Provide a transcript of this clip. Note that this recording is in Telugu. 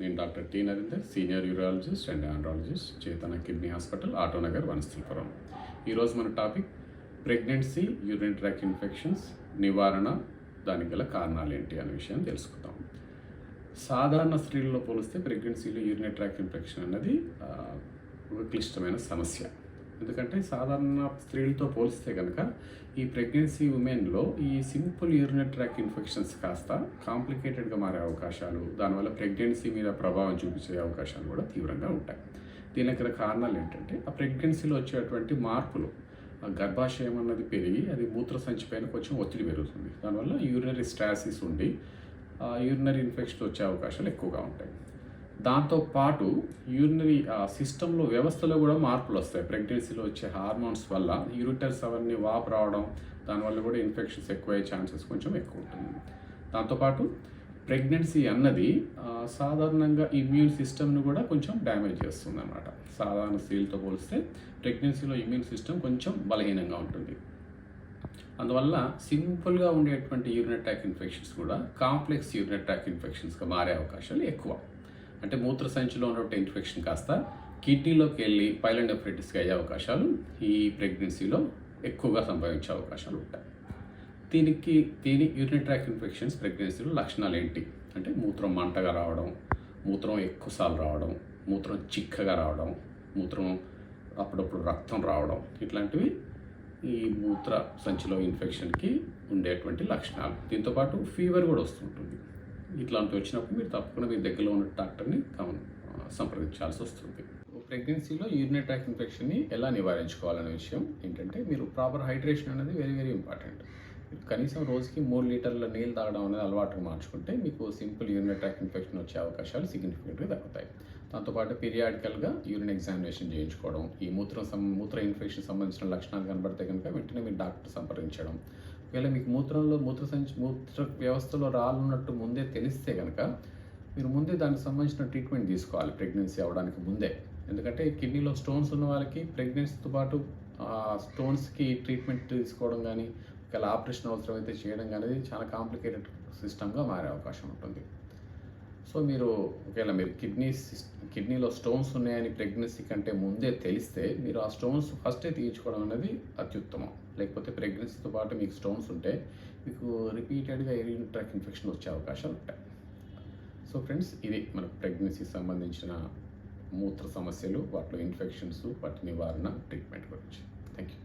నేను doctor T Narender senior urologist and andrologist Chetana kidney hospital Autonagar Vanasthalipuram. ఈరోజు మన topic pregnancy urine tract infections నివారణ దానికి గల కారణాలు ఏంటి అనే విషయాన్ని తెలుసుకుందాం. సాధారణ స్త్రీలలో పోలిస్తే ప్రెగ్నెన్సీలో యూరిన్ ట్రాక్ ఇన్ఫెక్షన్ అనేది ఒక క్లిష్టమైన సమస్య. ఎందుకంటే సాధారణ స్త్రీలతో పోలిస్తే కనుక ఈ ప్రెగ్నెన్సీ ఉమెన్లో ఈ సింపుల్ యూరినరీ ట్రాక్ ఇన్ఫెక్షన్స్ కాస్త కాంప్లికేటెడ్గా మారే అవకాశాలు దానివల్ల ప్రెగ్నెన్సీ మీద ప్రభావం చూపించే అవకాశాలు కూడా తీవ్రంగా ఉంటాయి. దీనికి గల కారణాలు ఏంటంటే ఆ ప్రెగ్నెన్సీలో వచ్చేటువంటి మార్పులు గర్భాశయం అన్నది పెరిగి అది మూత్ర పైన కొంచెం ఒత్తిడి పెరుగుతుంది. దానివల్ల యూరినరీ స్ట్రాసిస్ ఉండి యూరినరీ ఇన్ఫెక్షన్ వచ్చే అవకాశాలు ఎక్కువగా ఉంటాయి. దాంతోపాటు యూరినరీ సిస్టంలో వ్యవస్థలో కూడా మార్పులు వస్తాయి. ప్రెగ్నెన్సీలో వచ్చే హార్మోన్స్ వల్ల యూరిటర్స్ అవన్నీ వాపు రావడం దానివల్ల కూడా ఇన్ఫెక్షన్స్ ఎక్కువయ్యే ఛాన్సెస్ కొంచెం ఎక్కువ ఉంటుంది. దాంతోపాటు ప్రెగ్నెన్సీ అన్నది సాధారణంగా ఇమ్యూన్ సిస్టమ్ను కూడా కొంచెం డ్యామేజ్ చేస్తుంది అనమాట సాధారణ స్త్రీలతో పోలిస్తే ప్రెగ్నెన్సీలో ఇమ్యూన్ సిస్టమ్ కొంచెం బలహీనంగా ఉంటుంది. అందువల్ల సింపుల్గా ఉండేటువంటి యూరిన్ అటాక్ ఇన్ఫెక్షన్స్ కూడా కాంప్లెక్స్ యూరిన్ అటాక్ ఇన్ఫెక్షన్స్గా మారే అవకాశాలు ఎక్కువ. అంటే మూత్ర సంచిలో ఉన్నటువంటి ఇన్ఫెక్షన్ కాస్త కిడ్నీలోకి వెళ్ళి పైలండెఫ్రైటిస్గా అయ్యే అవకాశాలు ఈ ప్రెగ్నెన్సీలో ఎక్కువగా సంభవించే అవకాశాలు ఉంటాయి. దీనికి దీని యూరిన్ ట్రాక్ ఇన్ఫెక్షన్స్ ప్రెగ్నెన్సీలో లక్షణాలు ఏంటి? అంటే మూత్రం మంటగా రావడం మూత్రం ఎక్కువసార్లు రావడం మూత్రం చిక్కగా రావడం మూత్రం అప్పుడప్పుడు రక్తం రావడం ఇట్లాంటివి ఈ మూత్ర సంచిలో ఇన్ఫెక్షన్కి ఉండేటువంటి లక్షణాలు. దీంతోపాటు ఫీవర్ కూడా వస్తుంటుంది. ఇట్లాంటివి వచ్చినప్పుడు మీరు తప్పకుండా మీ దగ్గరలో ఉన్న డాక్టర్ని సంప్రదించాల్సి వస్తుంది. ప్రెగ్నెన్సీలో యూరిన్ ట్రాక్ ఇన్ఫెక్షన్ని ఎలా నివారించుకోవాలనే విషయం ఏంటంటే మీరు ప్రాపర్ హైడ్రేషన్ అనేది వెరీ వెరీ ఇంపార్టెంట్. కనీసం రోజుకి మూడు లీటర్ల నీళ్ళు తాగడం అనేది అలవాటుగా మార్చుకుంటే మీకు సింపుల్ యూరినరీ ట్రాక్ ఇన్ఫెక్షన్ వచ్చే అవకాశాలు సిగ్నిఫికెంట్గా తగ్గుతాయి. దాంతోపాటు పీరియాడికల్గా యూరిన్ ఎగ్జామినేషన్ చేయించుకోవడం ఈ మూత్రం సం మూత్ర ఇన్ఫెక్షన్ సంబంధించిన లక్షణాలు కనబడితే కనుక వెంటనే మీరు డాక్టర్ సంప్రదించడం ఒకవేళ మీకు మూత్రంలో మూత్ర సంచి మూత్ర వ్యవస్థలో రాలున్నట్టు ముందే తెలిస్తే కనుక మీరు ముందే దానికి సంబంధించిన ట్రీట్మెంట్ తీసుకోవాలి ప్రెగ్నెన్సీ అవ్వడానికి ముందే. ఎందుకంటే కిడ్నీలో స్టోన్స్ ఉన్న వాళ్ళకి ప్రెగ్నెన్సీతో పాటు స్టోన్స్కి ట్రీట్మెంట్ తీసుకోవడం కానీ ఒకవేళ ఆపరేషన్ అవసరమైతే చేయడం కానీ చాలా కాంప్లికేటెడ్ సిస్టమ్గా మారే అవకాశం ఉంటుంది. సో మీరు ఒకవేళ మీరు కిడ్నీ కిడ్నీలో స్టోన్స్ ఉన్నాయని ప్రెగ్నెన్సీ కంటే ముందే తెలిస్తే మీరు ఆ స్టోన్స్ ఫస్టే తీయించుకోవడం అనేది అత్యుత్తమం. లేకపోతే ప్రెగ్నెన్సీతో పాటు మీకు స్టోన్స్ ఉంటే మీకు రిపీటెడ్గా యూరిన్ ట్రాక్ ఇన్ఫెక్షన్ వచ్చే అవకాశాలు ఉంటాయి. సో ఫ్రెండ్స్ ఇది మన ప్రెగ్నెన్సీకి సంబంధించిన మూత్ర సమస్యలు వాటిలో ఇన్ఫెక్షన్స్ వాటి నివారణ ట్రీట్మెంట్ గురించి. Thank you